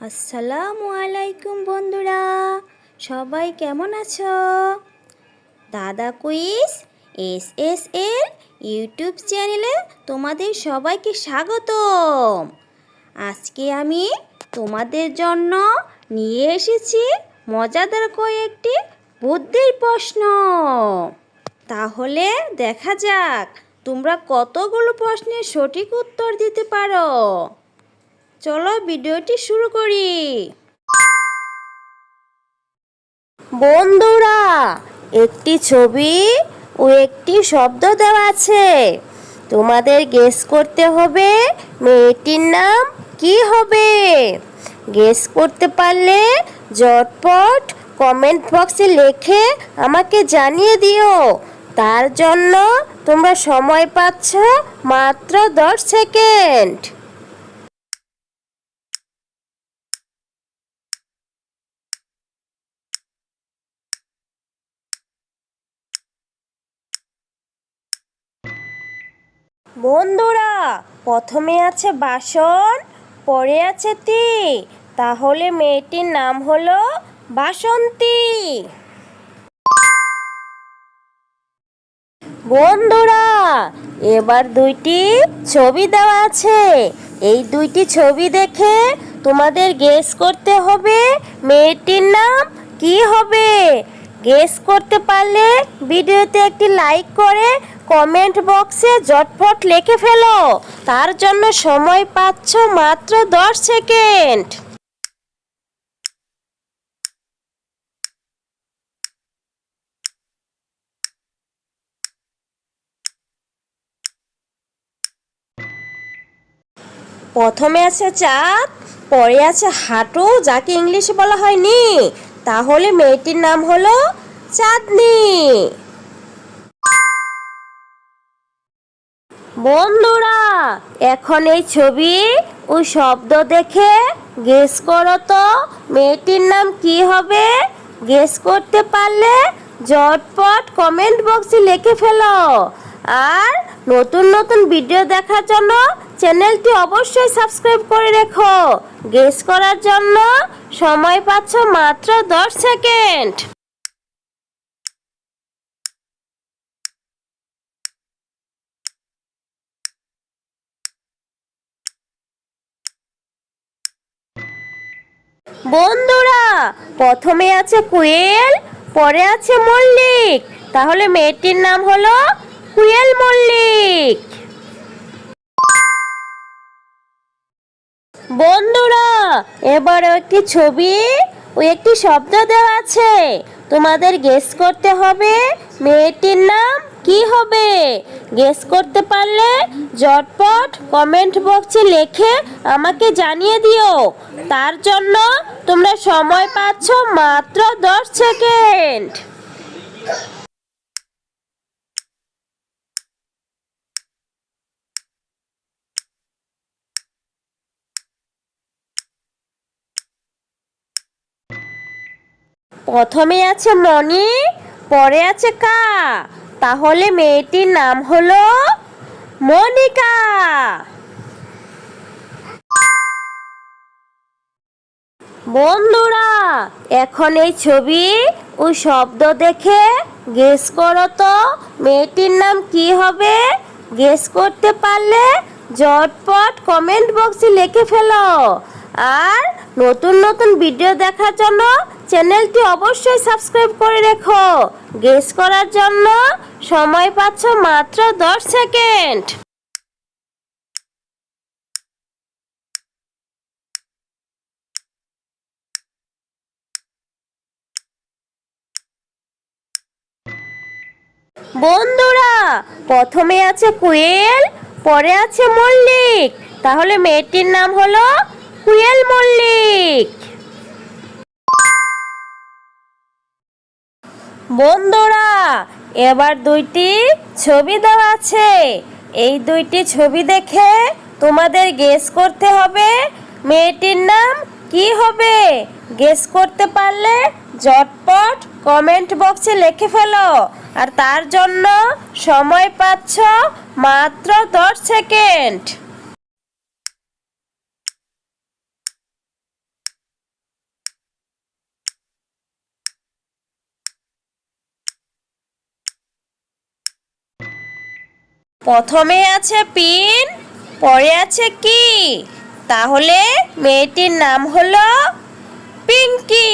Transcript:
আসসালামু আলাইকুম বন্ধুরা, সবাই কেমন আছো? দাদা quiz S S L YouTube চ্যানেলে তোমাদের সবাইকে স্বাগতম। আজকে আমি তোমাদের জন্য নিয়ে এসেছি মজাদার কয়েকটি বুদ্ধির প্রশ্ন। তাহলে দেখা যাক তোমরা কতগুলো প্রশ্নের সঠিক উত্তর দিতে পারো। চলো ভিডিওটি শুরু করি। বন্ধুরা, একটি ছবি ও একটি শব্দ দেওয়া আছে। তোমাদের গেস করতে হবে মেয়েটির নাম কি হবে? গেস করতে পারলে জটপট কমেন্ট বক্সে লিখে আমাকে জানিয়ে দিও। তার জন্য তোমরা সময় পাচ্ছ মাত্র দশ সেকেন্ড বন্ধুরা, প্রথমে আছে বাসন, পরে আছে তি তাহলে মেয়েটির নাম হলো বাসন্তী। বন্ধুরা, এবার দুইটি ছবি দেওয়া আছে। এই দুইটি ছবি দেখে তোমাদের গেস করতে হবে মেয়েটির নাম কি হবে। গেস করতে পারলে ভিডিওতে একটি লাইক করে কমেন্ট বক্সে জটপট লিখে ফেলো। তার জন্য সময় পাচ্ছ মাত্র দশ সেকেন্ড। প্রথমে আছে চাঁদ, পরে আছে হাঁটু, যাকে ইংলিশে বলা হয়নি। তাহলে মেয়েটির নাম হলো চাঁদনি। বন্ধুরা, এখন এই ছবি ও শব্দ দেখে গেস করো তো, মেয়েটির নাম কি হবে? গেস করতে পারলে জটপট কমেন্ট বক্সে লিখে ফেলো। আর নতুন নতুন ভিডিও দেখার জন্য চ্যানেলটি অবশ্যই সাবস্ক্রাইব করে রেখো। গেস করার জন্য সময় পাচ্ছ মাত্র দশ সেকেন্ড বন্ধুরা, প্রথমে আছে কুয়েল, পরে আছে মল্লিক। তাহলে মেয়েটির নাম হলো কুয়েল মল্লিক। বন্ধুরা এবার একটি ছবি ও একটি শব্দ দেওয়া আছে। তোমাদের গেস করতে হবে মেয়েটির নাম কি হবে? গেস করতে পারলে জটপট কমেন্ট বক্সে লিখে আমাকে জানিয়ে দিও। তার জন্য তোমরা সময় পাচ্ছ মাত্র দশ সেকেন্ড প্রথমে আছে মনি পরে আছে কা। তাহলে মেয়েটির নাম হলো মনিকা। বন্ধুরা, এখন এই ছবি ও শব্দ দেখে গেস করো তো, মেয়েটির নাম কি হবে? গেস করতে পারলে জটপট কমেন্ট বক্সে লিখে ফেলো। আর নতুন নতুন ভিডিও দেখার জন্য চ্যানেলটি অবশ্যই সাবস্ক্রাইব করে রেখো। গেস করার জন্য সময় পাচ্ছ মাত্র দশ সেকেন্ড। বন্ধুরা, প্রথমে আছে কুয়েল, পরে আছে মল্লিক। তাহলে মেয়েটির নাম হলো কুয়েল মল্লিক। বন্ধুরা, এবার দুইটি ছবি দেওয়া আছে। এই দুইটি ছবি দেখে তোমাদের গেস করতে হবে, মেয়েটির নাম কি হবে? গেস করতে পারলে জটপট কমেন্ট বক্সে লিখে ফেলো। আর তার জন্য সময় পাচ্ছ মাত্র দশ সেকেন্ড প্রথমে আছে পিন পরে আছে কি? তাহলে মেয়েটির নাম হলো পিঙ্কি।